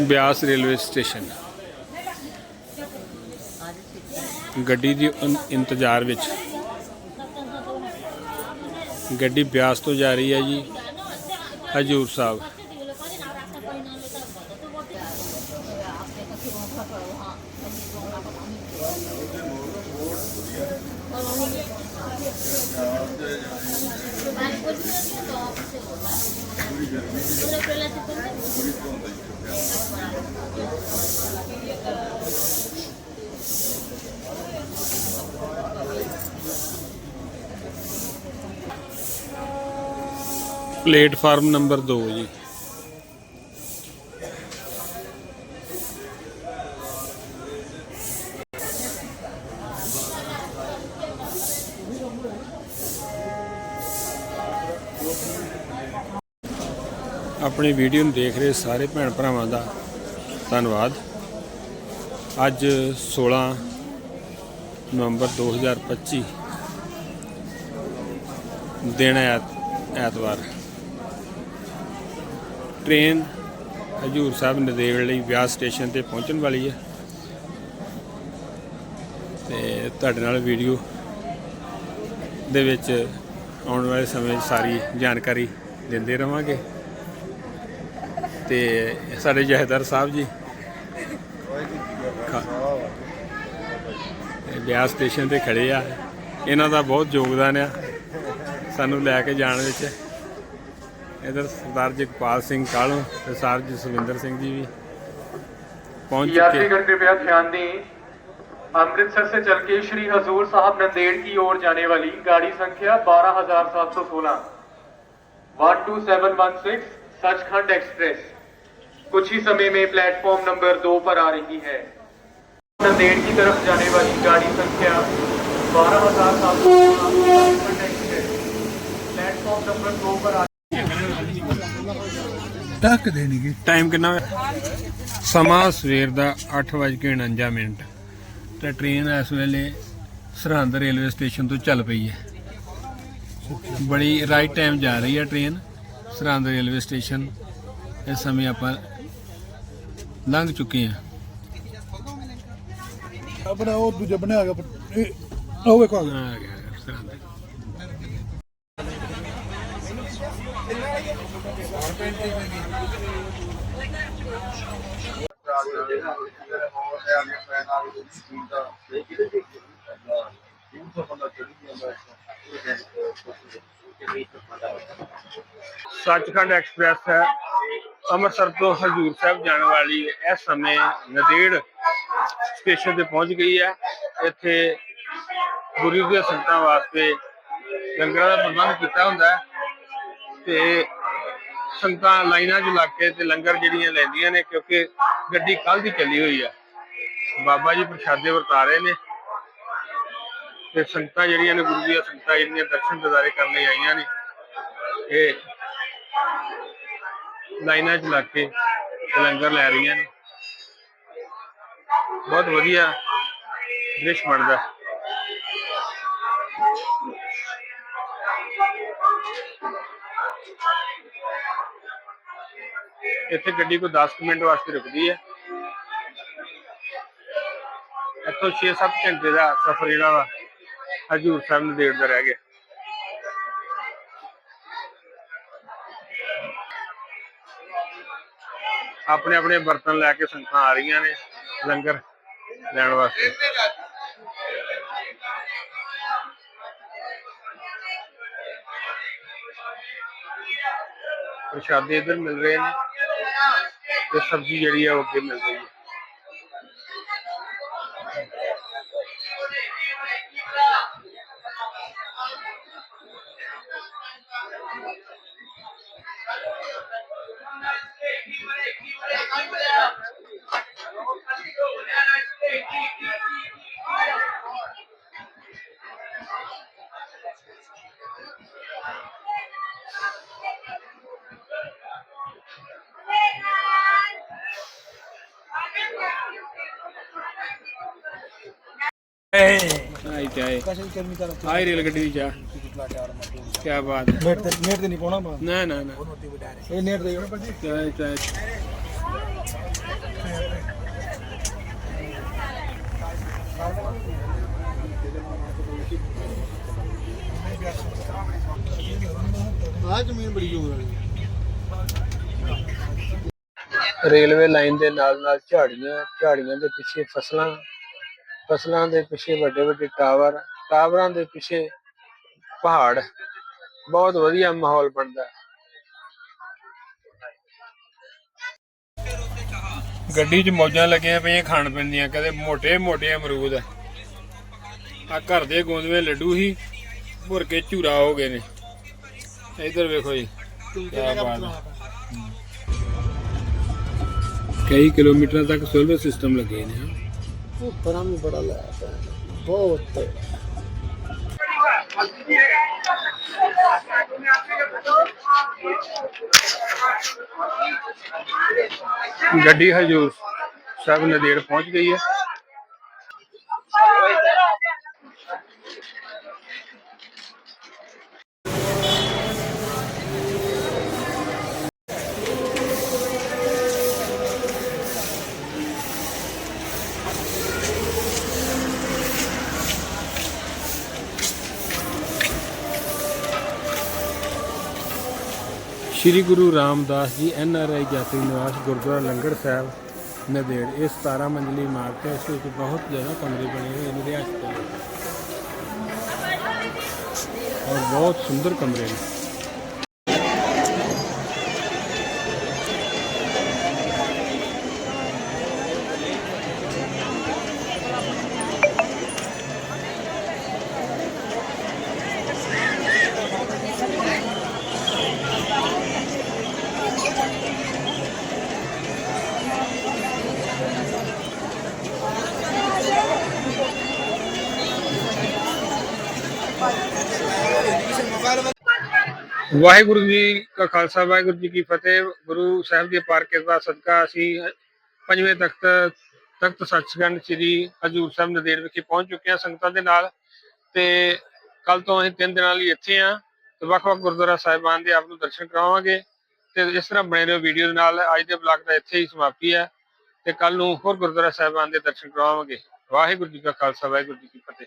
Beas railway station. ਗੱਡੀ ਦੀ ਇੰ- ਇੰਤਜ਼ਾਰ ਵਿੱਚ। ਗੱਡੀ ਬਿਆਸ ਤੋਂ ਜਾ ਰਹੀ ਹੈ ਜੀ, ਹਜੂਰ ਸਾਹਿਬ। प्लेटफार्म नंबर दो जी ਆਪਣੀ ਵੀਡੀਓ ਨੂੰ ਦੇਖ ਰਹੇ ਸਾਰੇ ਭੈਣ ਭਰਾਵਾਂ ਦਾ ਧੰਨਵਾਦ। ਅੱਜ 16 ਨਵੰਬਰ 2025 ਦਿਨ ਹੈ ਐਤ- ਐਤਵਾਰ। ਟ੍ਰੇਨ ਹਜੂਰ ਸਾਹਿਬ ਨਦੇੜ ਲਈ ਵਿਆਸ ਸਟੇਸ਼ਨ ਤੇ ਪਹੁੰਚਣ ਵਾਲੀ ਹੈ। ਤੇ ਤੁਹਾਡੇ ਨਾਲ ਵੀਡੀਓ ਦੇ ਵਿੱਚ ਆਉਣ ਵਾਲੇ ਸਮੇਂ ਸਾਰੀ ਜਾਣਕਾਰੀ ਦਿੰਦੇ ਰਵਾਂਗੇ। ਤੇ ਸਾਡੇ ਜਹੇਦਾਰ ਸਾਹਿਬ ਜੀ ਖਾ- ਇਹ ਬਿਆਸ ਸਟੇਸ਼ਨ ਤੇ ਖੜੇ ਆ ਇਹਨਾਂ ਦਾ ਬਹੁਤ ਯੋਗਦਾਨ ਆ ਸਾਨੂੰ ਲੈ ਕੇ ਜਾਣ ਵਿੱਚ ਇਧਰ ਸਰਦਾਰ ਜਗਪਾਲ ਸਿੰਘ ਕਾਲੋਂ ਤੇ ਸਰਦਾਰ ਜਸਵਿੰਦਰ ਸਿੰਘ ਜੀ ਵੀ ਪਹੁੰਚ ਚੁੱਕੇ यात्रीगण कृपया ध्यान दें अमृतसर से चल के श्री हजूर साहब नंदेड़ की ओर जाने वाली गाड़ी संख्या बारह हजार सात सौ सोलह one two seven one six Sachkhand express कुछ ही समय में प्लेटफॉर्म नंबर दो पर आ रही है नंदेड़ की तरफ जाने वाली गाड़ी संख्या बारह हजार सात सौ सोलह सचखंड एक्सप्रेस प्लेटफॉर्म नंबर दो पर आ ਟੱਕ ਦੇਣਗੇ ਟਾਈਮ ਕਿੰਨਾ ਹੋਇਆ ਸਮਾਂ ਸਵੇਰ ਦਾ 8:49 ਮਿੰਟ ਤੇ ਟ੍ਰੇਨ ਇਸ ਵੇਲੇ ਸਰਹੰਦ ਰੇਲਵੇ ਸਟੇਸ਼ਨ ਤੋਂ ਚੱਲ ਪਈ ਹੈ ਬੜੀ ਰਾਈਟ ਟਾਈਮ ਜਾ ਰਹੀ ਹੈ ਟ੍ਰੇਨ ਸਰਹੰਦ ਰੇਲਵੇ ਸਟੇਸ਼ਨ ਇਸ ਸਮੇਂ ਆਪਾਂ ਲੰਘ ਚੁੱਕੇ ਹਾਂ ਆਪਣਾ ਉਹ ਦੂਜਾ ਬਣਿਆ ਹੈਗਾ ਇਹ ਉਹ ਵੇਖੋ ਆ ਗਿਆ ਸਰਹੰਦ ਸੱਚਖੰਡ ਐਕਸਪ੍ਰੈਸ ਹੈ। ਅੰਮ੍ਰਿਤਸਰ ਤੋਂ ਹਜੂਰ ਸਾਹਿਬ ਜਾਣ ਵਾਲੀ ਇਸ ਸਮੇਂ ਨਦੇੜ ਸਟੇਸ਼ਨ ਤੇ ਪਹੁੰਚ ਗਈ ਹੈ। ਇੱਥੇ ਗੁਰੂ ਦੀਆਂ ਸੰਗਤਾਂ ਵਾਸਤੇ ਲੰਗਰਾਂ ਦਾ ਪ੍ਰਬੰਧ ਕੀਤਾ ਹੁੰਦਾ ਤੇ ਸੰਗਤਾਂ ਲਾਈਨਾਂ 'ਚ ਲੱਗ ਕੇ ਤੇ ਲੰਗਰ ਜਿਹੜੀਆਂ ਲੈਂਦੀਆਂ ਨੇ, ਕਿਉਂਕਿ ਗੱਡੀ ਕੱਲ ਦੀ ਚੱਲੀ ਹੋਈ ਆ ਬਾਬਾ ਜੀ ਪ੍ਰਸ਼ਾਦੇ ਵਰਤਾ ਰਹੇ ਨੇ ਤੇ ਸੰਗਤਾਂ ਜਿਹੜੀਆਂ ਨੇ, ਗੁਰੂ ਦੀਆਂ ਸੰਗਤਾਂ ਜਿਹੜੀਆਂ ਦਰਸ਼ਨ ਦਿਦਾਰੇ ਕਰਨ ਲਈ ਆਈਆਂ ਨੇ, ਇਹ ਲਾਈਨਾਂ 'ਚ ਲੱਗ ਕੇ ਲੰਗਰ ਲੈ ਰਹੀਆਂ ਨੇ। ਬਹੁਤ ਵਧੀਆ ਦ੍ਰਿਸ਼ ਬਣਦਾ। ਇੱਥੇ ਗੱਡੀ ਕੋਈ 10 ਕੁ ਮਿੰਟ ਵਾਸਤੇ ਰੁਕਦੀ ਹੈ। ਇੱਥੋਂ 6-7 ਘੰਟੇ ਦਾ ਸਫ਼ਰ ਜਿਹੜਾ ਵਾ ਹਜੂਰ ਸਾਹਿਬ ਨੂੰ ਦੇਖਦਾ ਰਹਿ ਗਿਆ। ਆਪਣੇ ਆਪਣੇ ਬਰਤਨ ਲੈ ਕੇ ਸੰਗਤਾਂ ਆ ਰਹੀਆਂ ਨੇ ਲੰਗਰ ਲੈਣ ਵਾਸਤੇ। ਪ੍ਰਸ਼ਾਦੇ ਇੱਧਰ ਮਿਲ ਰਹੇ ਨੇ ਤੇ ਸਬਜ਼ੀ ਜਿਹੜੀ ਆ ਉਹ ਅੱਗੇ ਮਿਲ ਰਹੀ ਆਈ ਰੇਲ ਗੱਡੀ ਦੀ ਚਾਹ। ਕੀ ਬਾਤ ਹੈ। ਨੇਟ ਤੇ ਨੇਟ ਤੇ ਨਹੀਂ ਪਾਉਣਾ ਨਾ ਨਾ ਨਾ। ਇਹ ਨੇਟ ਭਾਜੀ। ਚਾਹ ਚਾਹ। ਆ ਜ਼ਮੀਨ ਬੜੀ ਜ਼ੋਰ ਵਾਲੀ ਰੇਲਵੇ ਲਾਈਨ ਦੇ ਨਾਲ ਨਾਲ ਝਾੜੀਆਂ ਝਾੜੀਆਂ ਦੇ ਪਿੱਛੇ ਫਸਲਾਂ ਫਸਲਾਂ ਦੇ ਪਿੱਛੇ ਵੱਡੇ ਵੱਡੇ ਟਾਵਰ, ਟਾਵਰਾਂ ਦੇ ਪਿੱਛੇ ਪਹਾੜ। ਬਹੁਤ ਵਧੀਆ ਮਾਹੌਲ ਬਣਦਾ। ਗੱਡੀ 'ਚ ਮੌਜਾਂ ਲੱਗੀਆਂ ਪਈਆਂ ਖਾਣ ਪੈਂਦੀਆਂ ਕਦੇ ਮੋਟੇ ਮੋਟੇ ਅਮਰੂਦ ਆ। ਘਰ ਦੇ ਗੋਂਦਵੇਂ ਲੱਡੂ ਹੀ, ਭੁਰ ਕੇ ਝੂਰਾ ਹੋ ਗਏ ਨੇ। ਇਧਰ ਵੇਖੋ ਜੀ, ਕਿਆ ਬਾਤ ਹੈ। ਕਈ ਕਿਲੋਮੀਟਰਾਂ ਤੱਕ ਸੋਲਰ ਸਿਸਟਮ ਲੱਗੇ ਨੇ, ਹਾਂ। ਉੱਪਰਾਂ ਵੀ ਬੜਾ ਲੈ ਬਹੁਤ। ਗੱਡੀ ਹਜੂਰ ਸਾਹਿਬ ਨਦੇੜ ਪਹੁੰਚ ਗਈ ਹੈ। Shri Guru Ramdas ji N R I ਯਾਤਰੀ ਨਿਵਾਸ ਗੁਰਦੁਆਰਾ ਲੰਗੜ ਸਾਹਿਬ ਨਦੇੜ ਇਹ 17 ਮੰਜ਼ਲੀ ਇਮਾਰਤ ਹੈ, ਇਸ ਵਿੱਚ ਬਹੁਤ ਜ਼ਿਆਦਾ ਕਮਰੇ ਬਣੇ ਹੋਏ ਨੇ ਰਿਹਾਇਸ਼ ਦੇ। ਔਰ ਬਹੁਤ ਸੁੰਦਰ ਕਮਰੇ ਨੇ। ਵਾਹਿਗੁਰੂ ਜੀ ਕਾ ਖਾਲਸਾ, ਵਾਹਿਗੁਰੂ ਜੀ ਕੀ ਫਤਿਹ। ਗੁਰੂ ਸਾਹਿਬ ਦੀ ਅਪਾਰ ਕਿਰਪਾ ਸਦਕਾ ਅਸੀਂ ਪੰਜਵੇਂ ਤਖਤ ਤਖਤ ਸੱਚਖੰਡ ਸ੍ਰੀ ਹਜੂਰ ਸਾਹਿਬ ਨਦੇੜ ਵਿਖੇ ਪਹੁੰਚ ਚੁੱਕੇ ਹਾਂ ਸੰਗਤਾਂ ਦੇ ਨਾਲ। ਤੇ ਕੱਲ ਤੋਂ ਅਸੀਂ ਤਿੰਨ ਦਿਨਾਂ ਲਈ ਇੱਥੇ ਆ ਤੇ ਵੱਖ-ਵੱਖ ਗੁਰਦੁਆਰਾ ਸਾਹਿਬਾਨ ਦੇ ਆਪ ਨੂੰ ਦਰਸ਼ਨ ਕਰਾਵਾਂਗੇ। ਤੇ ਇਸ ਤਰ੍ਹਾਂ ਬਣੇ ਰਹੋ ਵੀਡੀਓ ਦੇ ਨਾਲ। ਅੱਜ ਦੇ ਬਲਾਗ ਦਾ ਇੱਥੇ ਹੀ ਸਮਾਪਤੀ ਹੈ। ਤੇ ਕੱਲ ਨੂੰ ਹੋਰ ਗੁਰਦੁਆਰਾ ਸਾਹਿਬਾਨ ਦੇ ਦਰਸ਼ਨ ਕਰਾਵਾਂਗੇ। ਵਾਹਿਗੁਰੂ ਜੀ ਕਾ ਖਾਲਸਾ, ਵਾਹਿਗੁਰੂ ਜੀ ਕੀ ਫਤਿਹ।